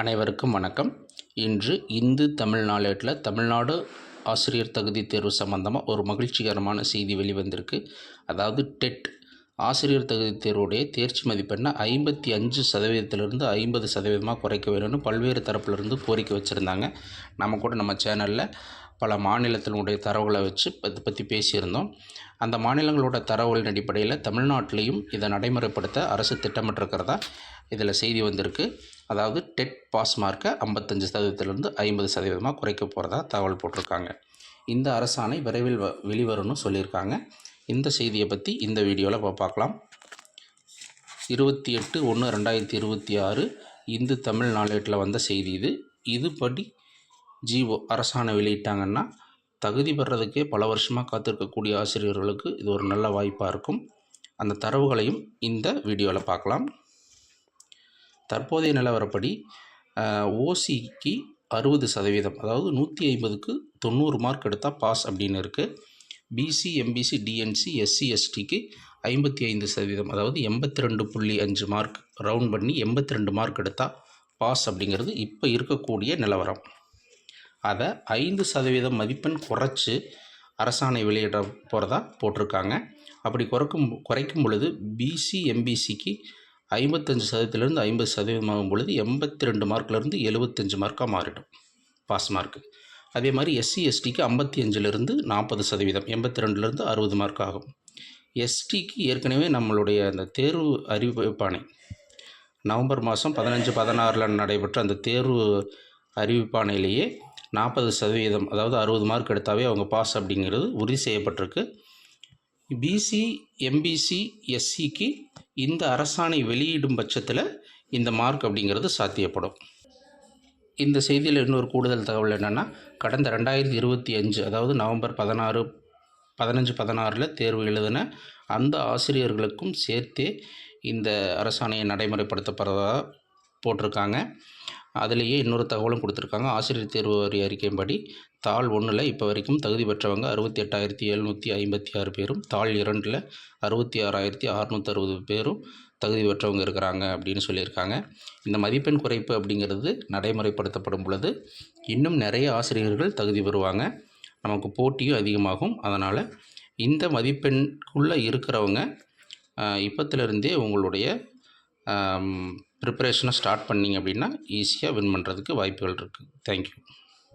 அனைவருக்கும் வணக்கம். இன்று இந்து தமிழ் நாளேட்டில் தமிழ்நாடு ஆசிரியர் தகுதி தேர்வு சம்பந்தமாக ஒரு மகிழ்ச்சிகரமான செய்தி வெளிவந்திருக்கு. அதாவது டெட் ஆசிரியர் தகுதி தேர்வுடைய தேர்ச்சி மதிப்பெண்ணை ஐம்பத்தி அஞ்சு சதவீதத்திலிருந்து ஐம்பது சதவீதமாக குறைக்க வேணும்னு பல்வேறு தரப்பிலிருந்து கோரிக்கை வச்சுருந்தாங்க. நம்ம கூட நம்ம சேனலில் பல மாநிலத்தினுடைய தரவுகளை வச்சு இதை பற்றி பேசியிருந்தோம். அந்த மாநிலங்களோட தரவுகளின் அடிப்படையில் தமிழ்நாட்டிலையும் இதை நடைமுறைப்படுத்த அரசு திட்டமிட்டிருக்கிறதா இதில் செய்தி வந்திருக்கு. அதாவது டெட் பாஸ் மார்க்கை ஐம்பத்தஞ்சு சதவீதத்திலிருந்து ஐம்பது சதவீதமாக குறைக்க போகிறதா தகவல் போட்டிருக்காங்க. இந்த அரசாணை விரைவில் வ வெளிவரும்னு சொல்லியிருக்காங்க. இந்த செய்தியை பற்றி இந்த வீடியோவில் இப்போ பார்க்கலாம் இருபத்தி எட்டு ஒன்று ரெண்டாயிரத்தி இருபத்தி ஆறு இந்து தமிழ் நாளேட்டில் வந்த செய்தி இது. இதுபடி ஜிஓ அரசாணை வெளியிட்டாங்கன்னா தகுதி பெறதுக்கே பல வருஷமாக காத்திருக்கக்கூடிய ஆசிரியர்களுக்கு இது ஒரு நல்ல வாய்ப்பாக இருக்கும். அந்த தரவுகளையும் இந்த வீடியோவில் பார்க்கலாம். தற்போதைய நிலவரப்படி ஓசிக்கு அறுபது சதவீதம் அதாவது நூற்றி ஐம்பதுக்கு தொண்ணூறு மார்க் எடுத்தால் பாஸ் அப்படின்னு இருக்குது பிசி எம்பிசி டிஎன்சி எஸ்சி எஸ்டிக்கு ஐம்பத்தி ஐந்து சதவீதம் அதாவது எண்பத்தி ரெண்டு புள்ளி அஞ்சு மார்க் ரவுண்ட் பண்ணி எண்பத்தி ரெண்டு மார்க் எடுத்தால் பாஸ் அப்படிங்கிறது இப்போ இருக்கக்கூடிய நிலவரம். அதை ஐந்து சதவீதம் மதிப்பெண் குறைச்சி அரசாணை வெளியிட போகிறதா போட்டிருக்காங்க. அப்படி குறைக்கும் குறைக்கும் பொழுது பிசி எம்பிசிக்கு ஐம்பத்தஞ்சு சதவீதத்துலேருந்து ஐம்பது சதவீதம் ஆகும் பொழுது எண்பத்தி ரெண்டு மார்க்லேருந்து எழுபத்தஞ்சு மார்க்காக மாறிடும். Pass mark. அதே மாதிரி எஸ்சி எஸ்டிக்கு ஐம்பத்தி அஞ்சுலேருந்து நாற்பது சதவீதம் எண்பத்தி ரெண்டுலேருந்து அறுபது மார்க் ஆகும். எஸ்டிக்கு ஏற்கனவே நம்மளுடைய அந்த தேர்வு அறிவிப்பானை நவம்பர் மாதம் பதினஞ்சு பதினாறில் நடைபெற்ற அந்த தேர்வு அறிவிப்பானையிலேயே நாற்பது சதவீதம் அதாவது அறுபது மார்க் எடுத்தாவே அவங்க பாஸ் அப்படிங்கிறது உறுதி செய்யப்பட்டிருக்கு. பிசி எம்பிசி எஸ்சிக்கு இந்த அரசாணை வெளியிடும் பட்சத்தில் இந்த மார்க் அப்படிங்கிறது சாத்தியப்படும். இந்த செய்தியில் இன்னொரு கூடுதல் தகவல் என்னென்னா கடந்த ரெண்டாயிரத்தி இருபத்தி அஞ்சு அதாவது நவம்பர் பதினாறு பதினஞ்சு பதினாறில் தேர்வு எழுதின அந்த ஆசிரியர்களுக்கும் சேர்த்தே இந்த அரசாணையை நடைமுறைப்படுத்தப்படுறதா போட்டிருக்காங்க. அதுலேயே இன்னொரு தகவலும் கொடுத்துருக்காங்க. ஆசிரியர் தேர்வு வரி அறிக்கையின்படி தாள் ஒன்றில் இப்போ வரைக்கும் தகுதி பெற்றவங்க அறுபத்தி எட்டாயிரத்தி எழுநூற்றி ஐம்பத்தி ஆறு பேரும் தாள் இரண்டில் அறுபத்தி ஆறாயிரத்தி அறநூற்றி அறுபது பேரும் தகுதி பெற்றவங்க இருக்கிறாங்க அப்படின்னு சொல்லியிருக்காங்க. இந்த மதிப்பெண் குறைப்பு அப்படிங்கிறது நடைமுறைப்படுத்தப்படும் பொழுது இன்னும் நிறைய ஆசிரியர்கள் தகுதி பெறுவாங்க. நமக்கு போட்டியும் அதிகமாகும். அதனால் இந்த மதிப்பெண்குள்ளே இருக்கிறவங்க இப்போத்துலேருந்தே உங்களுடைய ப்ரிப்பரேஷனை ஸ்டார்ட் பண்ணிங்க அப்படின்னா ஈஸியாக வின் பண்ணுறதுக்கு வாய்ப்புகள் இருக்குது தேங்க்யூ